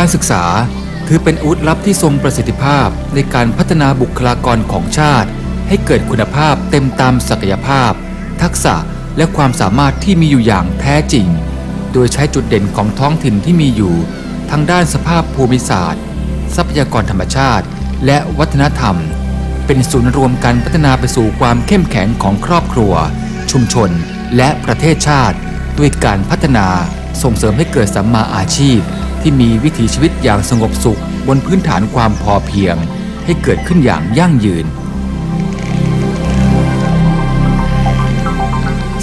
การศึกษาถือเป็นอาวุธลับที่ทรงประสิทธิภาพในการพัฒนาบุคลากรของชาติ ให้เกิดคุณภาพเต็มตามศักยภาพ ทักษะและความสามารถที่มีอยู่อย่างแท้จริง โดยใช้จุดเด่นของท้องถิ่นที่มีอยู่ทางด้านสภาพภูมิศาสตร์ ทรัพยากรธรรมชาติ และวัฒนธรรม เป็นศูนย์รวมการพัฒนาไปสู่ความเข้มแข็งของครอบครัว ชุมชน และประเทศชาติ ด้วยการพัฒนาส่งเสริมให้เกิดสัมมาอาชีพ ที่มีวิถีชีวิตอย่างสงบสุขบนพื้นฐานความพอเพียง ให้เกิดขึ้นอย่างยั่งยืน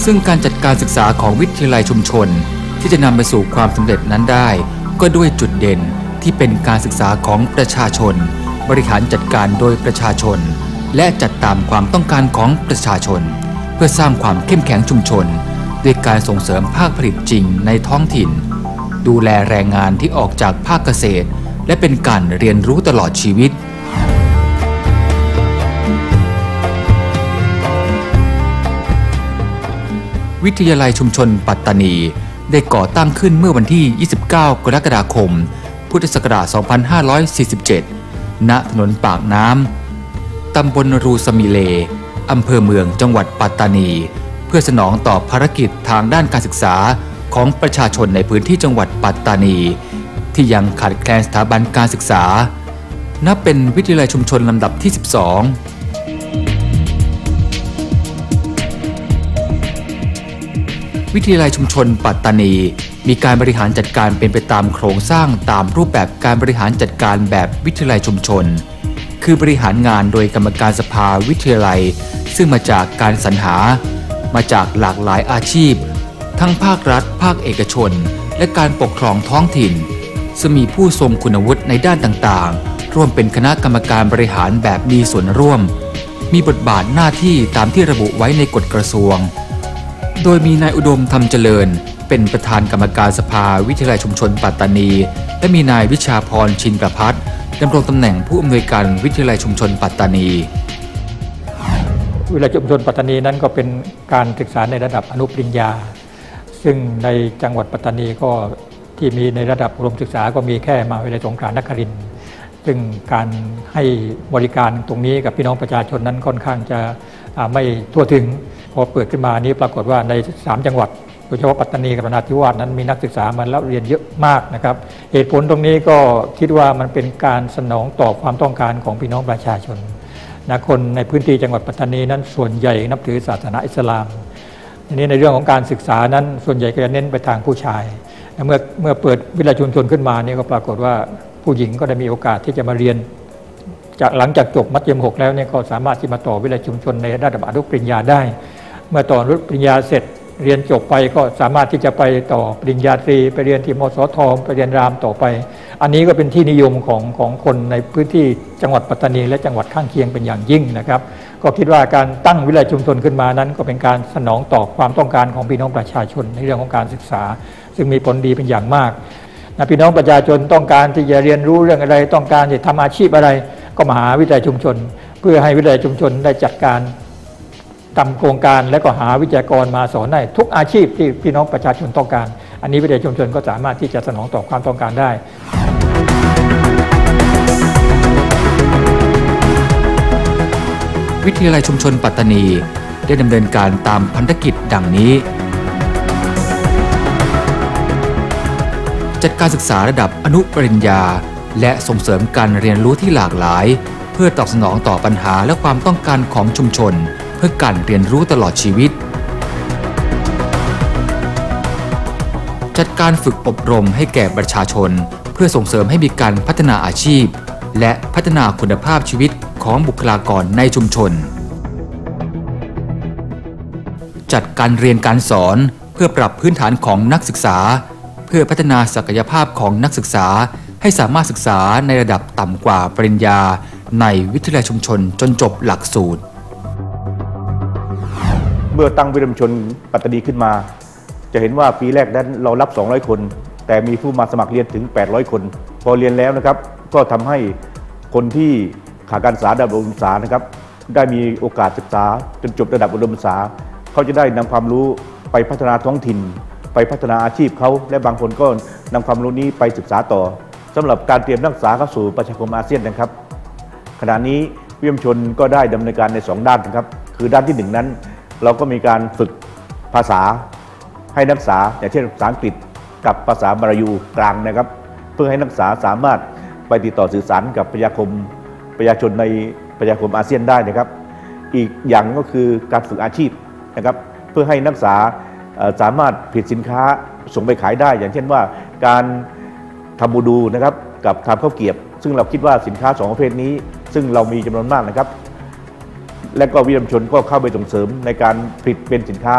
ซึ่งการจัดการศึกษาของวิทยาลัยชุมชน ที่จะนำไปสู่ความสำเร็จนั้นได้ ก็ด้วยจุดเด่นที่เป็นการศึกษาของประชาชน บริหารจัดการโดยประชาชน และจัดตามความต้องการของประชาชน เพื่อสร้างความเข้มแข็งชุมชน ด้วยการส่งเสริมภาคผลิตจริงในท้องถิ่น ดูแลแรงงานที่ออกจากภาคเกษตร และเป็นการเรียนรู้ตลอดชีวิต วิทยาลัยชุมชนปัตตานี ได้ก่อตั้งขึ้นเมื่อวันที่ 29 กรกฎาคม พุทธศักราช 2547 ณ ถนนปากน้ำ ตำบลรูสมิเล อำเภอเมืองจังหวัดปัตตานี เพื่อสนองต่อภารกิจทางด้านการศึกษา ของประชาชนในพื้นที่จังหวัดปัตตานี ที่ยังขาดแคลนสถาบันการศึกษา นับเป็นวิทยาลัยชุมชนลำดับที่ 12วิทยาลัยชุมชนปัตตานี มีการบริหารจัดการเป็นไปตามโครงสร้างตามรูปแบบการบริหารจัดการแบบวิทยาลัยชุมชน คือบริหารงานโดยกรรมการสภาวิทยาลัย ซึ่งมาจากการสรรหา มาจากหลากหลายอาชีพ ทั้งภาครัฐ ภาคเอกชน และการปกครองท้องถิ่นซึ่งมีผู้ทรงคุณวุฒิในด้านต่างๆ ร่วมเป็นคณะกรรมการบริหารแบบมีส่วนร่วม มีบทบาทหน้าที่ตามที่ระบุไว้ในกฎกระทรวง โดยมีนายอุดมธรรมเจริญ เป็นประธานกรรมการสภาวิทยาลัยชุมชนปัตตานี และมีนายวิชาพรชินประพัฒน์ดำรงตำแหน่งผู้อำนวยการวิทยาลัยชุมชนปัตตานี วิทยาลัยชุมชนปัตตานีนั้นก็เป็นการศึกษาในระดับอนุปริญญา ซึ่งในจังหวัดปัตตานีก็ที่มีในระดับอุดมศึกษาก็มีแค่มาวิทยาลัยสงขลานครินซึ่งการให้บริการตรงนี้กับพี่น้องประชาชนนั้นค่อนข้างจะไม่ทั่วถึง พอเปิดขึ้นมานี้ปรากฏว่าใน 3 จังหวัดโดยเฉพาะปัตตานีกับนราธิวาสนั้นมีนักศึกษามาแล้วเรียนเยอะมากนะครับ เหตุผลตรงนี้ก็คิดว่ามันเป็นการสนองตอบความต้องการของพี่น้องประชาชนนะคนในพื้นที่จังหวัดปัตตานีนั้นส่วนใหญ่นับถือศาสนาอิสลาม ทีนี้ในเรื่องของการศึกษานั้นส่วนใหญ่ก็จะเน้นไปทางผู้ชายเมื่อเมื่อเปิดวิทยาชุมชนขึ้นมาเนี่ยก็ปรากฏว่าผู้หญิงก็ได้มีโอกาสที่จะมาเรียน จากหลังจากจบมัธยมหกแล้วเนี่ยก็สามารถที่มาต่อวิทยาชุมชนในระดับอนุปริญญาได้ เมื่อต่อรุปริญญาเสร็จ เรียนจบไปก็สามารถที่จะไปต่อปริญญาตรี ไปเรียนที่มสทไปเรียนรามต่อไป อันนี้ก็เป็นที่นิยมของของคนในพื้นที่จังหวัดปัตตานี และจังหวัดข้างเคียงเป็นอย่างยิ่งนะครับ ก็คิดว่าการตั้งวิทยาลัยชุมชนขึ้นมานั้น ก็เป็นการสนองตอบความต้องการของพี่น้องประชาชนในเรื่องของการศึกษา ซึ่งมีผลดีเป็นอย่างมากนะพี่น้องประชาชนต้องการที่จะเรียนรู้เรื่องอะไร ต้องการจะทำอาชีพอะไร ก็มาหาวิทยาลัยชุมชน เพื่อให้วิทยาลัยชุมชนได้จัดการ ทำโครงการและก็หาวิทยากรมาสอนได้ทุกอาชีพที่พี่น้องประชาชนต้องการ อันนี้วิทยาชุมชนก็สามารถที่จะสนองตอบความต้องการได้วิทยาลัยชุมชนปัตตานี ได้ดำเนินการตามพันธกิจดังนี้ จัดการศึกษาระดับอนุปริญญา และส่งเสริมการเรียนรู้ที่หลากหลาย เพื่อตอบสนองต่อปัญหาและความต้องการของชุมชน พื่อการเรียนรู้ตลอดชีวิต จัดการฝึกอบรมให้แก่ประชาชน เพื่อส่งเสริมให้มีการพัฒนาอาชีพ และพัฒนาคุณภาพชีวิตของบุคลากรในชุมชน จัดการเรียนการสอนเพื่อปรับพื้นฐานของนักศึกษา เพื่อพัฒนาศักยภาพของนักศึกษาให้สามารถศึกษาในระดับต่ำกว่าปริญญา ในวิทยาลัยชุมชนจนจบหลักสูตร เมื่อตั้งวิทยาลัมชนปัตตานีขึ้นมา จะเห็นว่าปีแรกนั้นเรารับ 200 คน แต่มีผู้มาสมัครเรียนถึง 800 คน พอเรียนแล้วนะครับก็ทำให้คนที่ขาดการศึกษาระดับอุดมศึกษานะครับได้มีโอกาสศึกษาจนจบระดับอุดมศึกษา เขาจะได้นำความรู้ไปพัฒนาท้องถิ่น ไปพัฒนาอาชีพเขาและบางคนก็นำความรู้นี้ไปศึกษาต่อสำหรับการเตรียมนักศึกษาเข้าสู่ประชาคมอาเซียนนะครับ ขณะนี้วิทยมชนก็ได้ดำเนินการใน 2 ด้านนะครับ คือด้านที่หนึ่งนั้น เราก็มีการฝึกภาษาให้นักศึกษาอย่างเช่นภาษาอังกฤษกับภาษาบารายูกลางนะครับ เพื่อให้นักศึกษาสามารถไปติดต่อสื่อสารกับประชาคมประชาชนในประชาคมอาเซียนได้นะครับ อีกอย่างก็คือการฝึกอาชีพนะครับเพื่อให้นักศึกษาสามารถผลิตสินค้าส่งไปขายได้ อย่างเช่นว่าการทำบูดูนะครับกับทำข้าวเกียบ ซึ่งเราคิดว่าสินค้าสองประเภทนี้ ซึ่งเรามีจำนวนมากนะครับ และก็วิทยาชนก็เข้าไปส่งเสริมในการผลิตเป็นสินค้า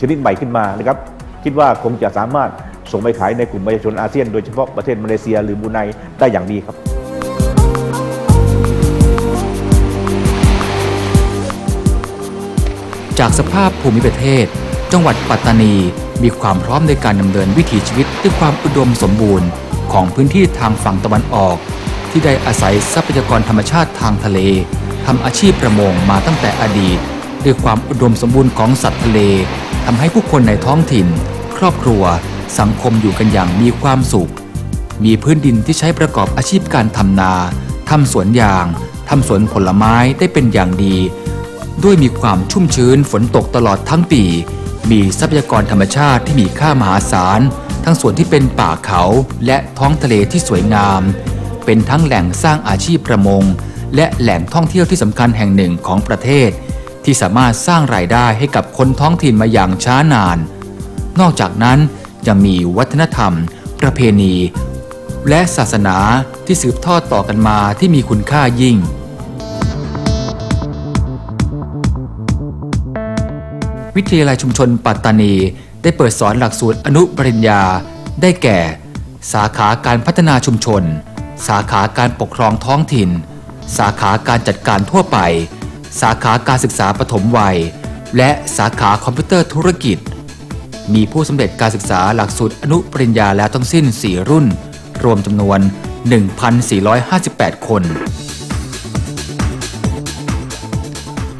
ชนิดใหม่ขึ้นมานะครับคิดว่าคงจะสามารถส่งไปขายในกลุ่มประชาชนอาเซียนโดยเฉพาะประเทศมาเลเซียหรือบูไนได้อย่างดีครับจากสภาพภูมิประเทศ จังหวัดปัตตานีมีความพร้อมในการดำเนินวิถีชีวิตด้วยความอุดมสมบูรณ์ของพื้นที่ทางฝั่งตะวันออก ที่ได้อาศัยทรัพยากรธรรมชาติทางทะเล ทำอาชีพประมงมาตั้งแต่อดีต ด้วยความอุดมสมบูรณ์ของสัตว์ทะเลทำให้ผู้คนในท้องถิ่น ครอบครัว สังคมอยู่กันอย่างมีความสุข มีพื้นดินที่ใช้ประกอบอาชีพการทำนาทำสวนยางทำสวนผลไม้ได้เป็นอย่างดี ด้วยมีความชุ่มชื้นฝนตกตลอดทั้งปี มีทรัพยากรธรรมชาติที่มีค่ามหาศาล ทั้งส่วนที่เป็นป่าเขาและท้องทะเลที่สวยงาม เป็นทั้งแหล่งสร้างอาชีพประมง และแหล่งท่องเที่ยวที่สำคัญแห่งหนึ่งของประเทศ ที่สามารถสร้างรายได้ให้กับคนท้องถิ่นมาอย่างช้านาน นอกจากนั้นยังมีวัฒนธรรม ประเพณี และศาสนาที่สืบทอดต่อกันมาที่มีคุณค่ายิ่ง วิทยาลัยชุมชนปัตตานี ได้เปิดสอนหลักสูตรอนุปริญญา ได้แก่ สาขาการพัฒนาชุมชน สาขาการปกครองท้องถิ่น สาขาการจัดการทั่วไป สาขาการศึกษาปฐมวัย และสาขาคอมพิวเตอร์ธุรกิจ มีผู้สำเร็จการศึกษาหลักสูตรอนุปริญญาแล้วทั้งสิ้น 4 รุ่น รวมจำนวน 1,458 คน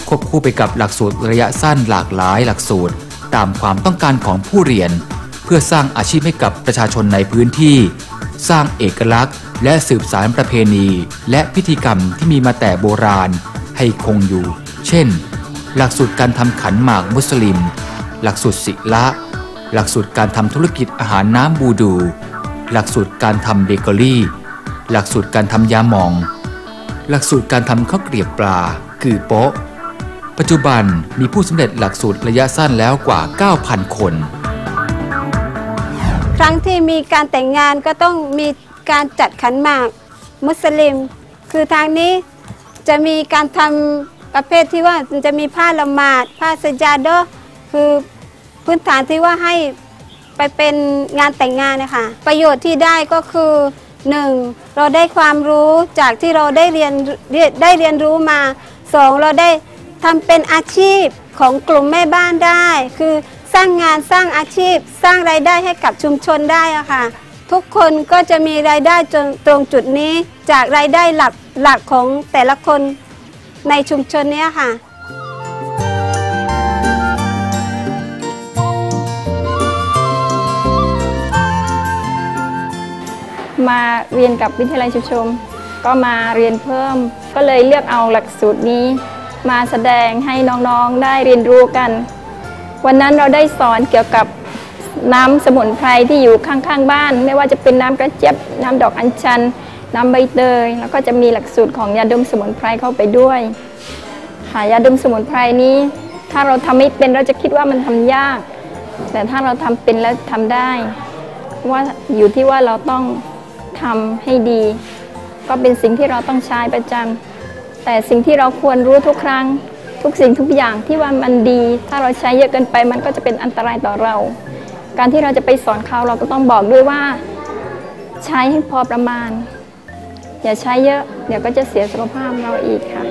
ควบคู่ไปกับหลักสูตรระยะสั้นหลากหลายหลักสูตรตามความต้องการของผู้เรียน เพื่อสร้างอาชีพให้กับประชาชนในพื้นที่ สร้างเอกลักษณ์ และสืบสารประเพณีและพิธีกรรมที่มีมาแต่โบราณให้คงอยู่ เช่น หลักสูตรการทำขันหมากมุสลิม หลักสูตรศิละ หลักสูตรการทำธุรกิจอาหารน้ำบูดู หลักสูตรการทำเบเกอรี่ หลักสูตรการทำยาหมอง หลักสูตรการทำข้าวเกรียบปลา คือโป๊ะ ปัจจุบันมีผู้สำเร็จหลักสูตรระยะสั้นแล้วกว่า 9,000 คน ครั้งที่มีการแต่งงานก็ต้องมี การจัดขันหมากมุสลิม คือทางนี้จะมีการทำประเภทที่ว่าจะมีผ้าละหมาด ผ้าสจาดะห์คือพื้นฐานที่ว่าให้ไปเป็นงานแต่งงานนะคะ ประโยชน์ที่ได้ก็คือหนึ่งเราได้ความรู้จากที่เราได้เรียนได้เรียนรู้มาสองเราได้ทำเป็นอาชีพของกลุ่มแม่บ้านได้ คือสร้างงานสร้างอาชีพ สร้างรายได้ให้กับชุมชนได้อะค่ะ ทุกคนก็จะมีรายได้ตรงจุดนี้จากรายได้หลักหลักของแต่ละคนในชุมชนนี้ค่ะ มาเรียนกับวิทยาลัยชุมชนก็มาเรียนเพิ่ม ก็เลยเลือกเอาหลักสูตรนี้ มาแสดงให้น้องๆได้เรียนรู้กัน วันนั้นเราได้สอนเกี่ยวกับ น้ำสมุนไพรที่อยู่ข้างๆบ้าน ไม่ว่าจะเป็นน้ำกระเจี๊ยบน้ำดอกอัญชัน น้ำใบเตยแล้วก็จะมีหลักสูตรของยาดมสมุนไพรเข้าไปด้วยค่ะยาดมสมุนไพรนี้ ถ้าเราทำไม่เป็นเราจะคิดว่ามันทำยาก แต่ถ้าเราทำเป็นแล้วทำได้ ว่าอยู่ที่ว่าเราต้องทำให้ดี ก็เป็นสิ่งที่เราต้องใช้ประจำแต่สิ่งที่เราควรรู้ทุกครั้งทุกสิ่งทุกอย่างที่ว่ามันดี ถ้าเราใช้เยอะเกินไปมันก็จะเป็นอันตรายต่อเรา การที่เราจะไปสอนเขาเราก็ต้องบอกด้วยว่า ใช้ให้พอประมาณ อย่าใช้เยอะ เดี๋ยวก็จะเสียสุขภาพเราอีกค่ะ